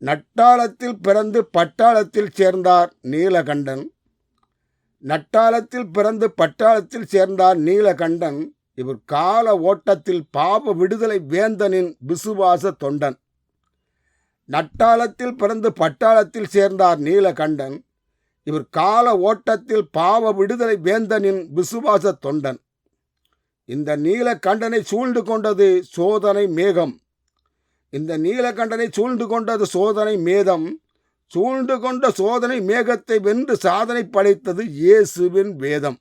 நட்டாளத்தில் பிறந்து பட்டாளத்தில் சேர்ந்தார் நீலகண்டன். நட்டாளத்தில் பிறந்து பட்டாளத்தில் சேர்ந்தார் நீலகண்டன். இவர் கால ஓட்டத்தில் பாவ விடுதலை வேந்தனின் விசுவாச தொண்டன். நட்டாளத்தில் பிறந்து பட்டாளத்தில் சேர்ந்தார் நீலகண்டன். இவர் கால ஓட்டத்தில் பாவ விடுதலை வேந்தனின் விசுவாச தொண்டன். இந்த நீலகண்டனை சூழ்ந்து கொண்டது சோதனை மேகம். இந்த நீலகண்டனை சூழ்ந்து கொண்டது சோதனை மேதம். சூழ்ந்து கொண்ட சோதனை மேகத்தை வென்று சாதனை படைத்தது இயேசுவின் வேதம்.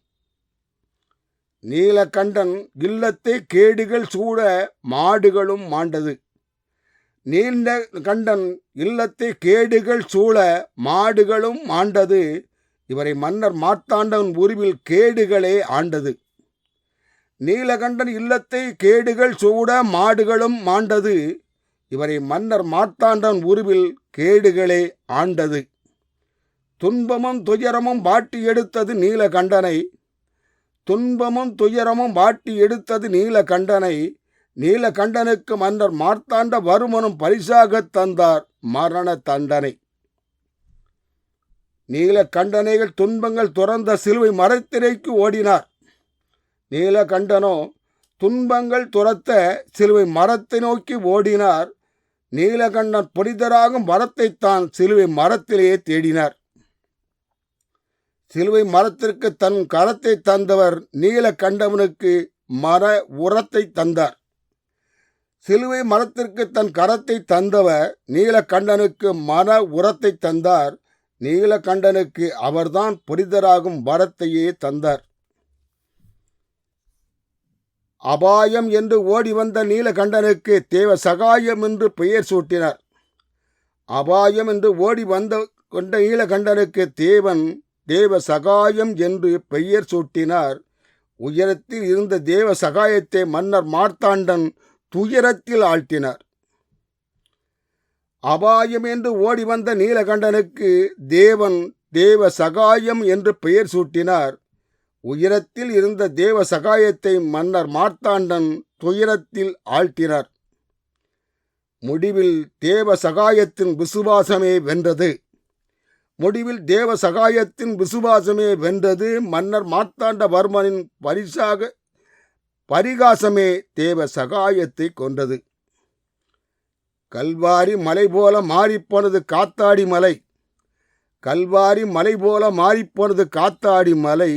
நீலகண்டன் இல்லத்தை கேடுகள் சூழ மாடுகளும் மாண்டது. நீண்ட கண்டன் இல்லத்தை கேடுகள் சூழ மாடுகளும் ஆண்டது இவரை மன்னர் மார்த்தாண்டவன் உருவில் கேடுகளே ஆண்டது. நீலகண்டன் இல்லத்தை கேடுகள் சூட மாடுகளும் மாண்டது. இவரை மன்னர் மார்த்தாண்டன் உருவில் கேடுகளே ஆண்டது. துன்பமும் துயரமும் வாட்டி எடுத்தது நீலகண்டனை துன்பமும் துயரமும் வாட்டி எடுத்தது நீலகண்டனை நீலகண்டனுக்கு மன்னர் மார்த்தாண்ட வருமனும் பரிசாகத் தந்தார் மரண தண்டனை. நீலகண்டனைகள் துன்பங்கள் துறந்த சிலுவை மரத்திரைக்கு ஓடினார். நீலகண்டனோ துன்பங்கள் துரத்த சிலுவை மரத்தை நோக்கி ஓடினார். நீலகண்டன் புனிதராகும் மரத்தைத்தான் சிலுவை மரத்திலேயே தேடினார். சிலுவை மரத்திற்கு தன் கரத்தை தந்தவர் நீலகண்டவனுக்கு மர உரத்தை தந்தார். சிலுவை மரத்திற்கு தன் கரத்தை தந்தவர் நீலகண்டனுக்கு மர உரத்தை தந்தார். நீலகண்டனுக்கு அவர்தான் புனிதராகும் வரத்தையே தந்தார். அபாயம் என்று ஓடி வந்த நீலகண்டனுக்கு தேவ சகாயம் என்று பெயர் சூட்டினார். அபாயம் என்று ஓடி வந்த கொண்ட நீலகண்டனுக்கு தேவன் தேவ சகாயம் என்று பெயர் சூட்டினார். உயரத்தில் இருந்த தேவ சகாயத்தை மன்னர் மார்த்தாண்டன் துயரத்தில் ஆழ்த்தினார். அபாயம் என்று ஓடி வந்த நீலகண்டனுக்கு தேவன் தேவ சகாயம் என்று பெயர் சூட்டினார். உயரத்தில் இருந்த தேவ சகாயத்தை மன்னர் மார்த்தாண்டன் துயரத்தில் ஆழ்த்தினார். முடிவில் தேவ சகாயத்தின் விசுவாசமே வென்றது. முடிவில் தேவ சகாயத்தின் விசுவாசமே வென்றது மன்னர் மார்த்தாண்ட வர்மனின் பரிசாக பரிகாசமே தேவ சகாயத்தை கொன்றது. கல்வாரி மலை போல மாறிப்போனது காத்தாடி மலை. கல்வாரி மலை போல மாறிப்போனது காத்தாடி மலை.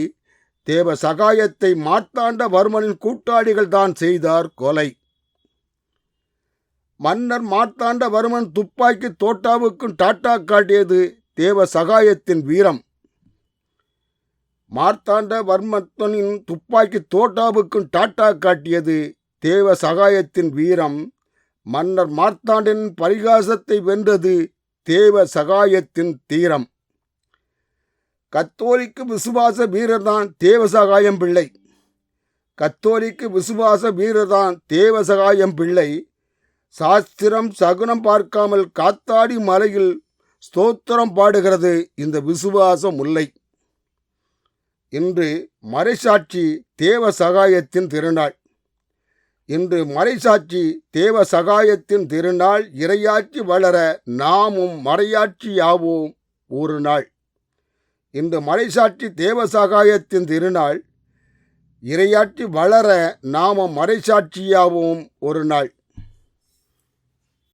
தேவ சகாயத்தை மார்த்தாண்ட வர்மனின் கூட்டாளிகள் தான் செய்தார் கொலை. மன்னர் மார்த்தாண்ட வர்மன் துப்பாக்கி தோட்டாவுக்கும் டாட்டா காட்டியது தேவ சகாயத்தின் வீரம். மார்த்தாண்ட வர்மத்தனின் துப்பாக்கி தோட்டாவுக்கும் டாட்டா காட்டியது தேவ சகாயத்தின் வீரம். மன்னர் மார்த்தாண்டின் பரிகாசத்தை வென்றது தேவ சகாயத்தின் தீரம். கத்தோலிக்கு விசுவாச வீரர்தான் தேவசகாயம் பிள்ளை. கத்தோலிக்கு விசுவாச வீரர்தான் தேவசகாயம் பிள்ளை. சாஸ்திரம் சகுனம் பார்க்காமல் காத்தாடி மலையில் ஸ்தோத்திரம் பாடுகிறது இந்த விசுவாச முல்லை இன்று மறைசாட்சி தேவ சகாயத்தின் திருநாள். இன்று மறைசாட்சி தேவ சகாயத்தின் திருநாள் இறையாட்சி வளர நாமும் மறையாட்சியாவோம் ஒரு நாள். இன்று மறைசாட்சி தேவ சகாயத்தின் திருநாள். இரையாற்றி வளர நாம மறைசாட்சியாகவும் ஒரு நாள்.